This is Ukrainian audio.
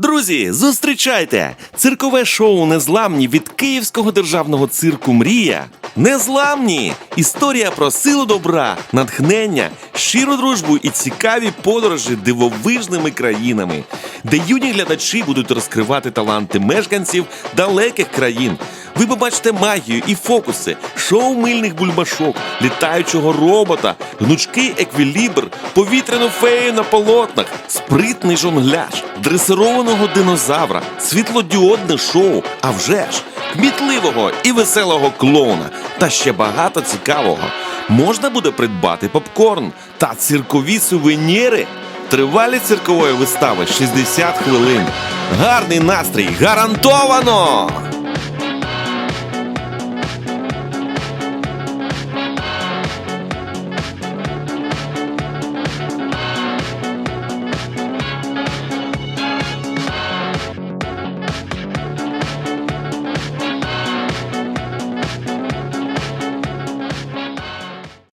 Друзі, зустрічайте! Циркове шоу Незламні від Київського державного цирку Мрія. Незламні! Історія про силу добра, натхнення, щиру дружбу і цікаві подорожі дивовижними країнами, де юні глядачі будуть розкривати таланти мешканців далеких країн. Ви побачите магію і фокуси, шоу мильних бульбашок, літаючого робота, гнучкий еквілібр, повітряну фею на полотнах, спритний жонгляж, дресированого динозавра, світлодіодне шоу, а вже ж кмітливого і веселого клоуна та ще багато цікавого. Можна буде придбати попкорн та циркові сувеніри. Тривалість циркової вистави 60 хвилин. Гарний настрій гарантовано!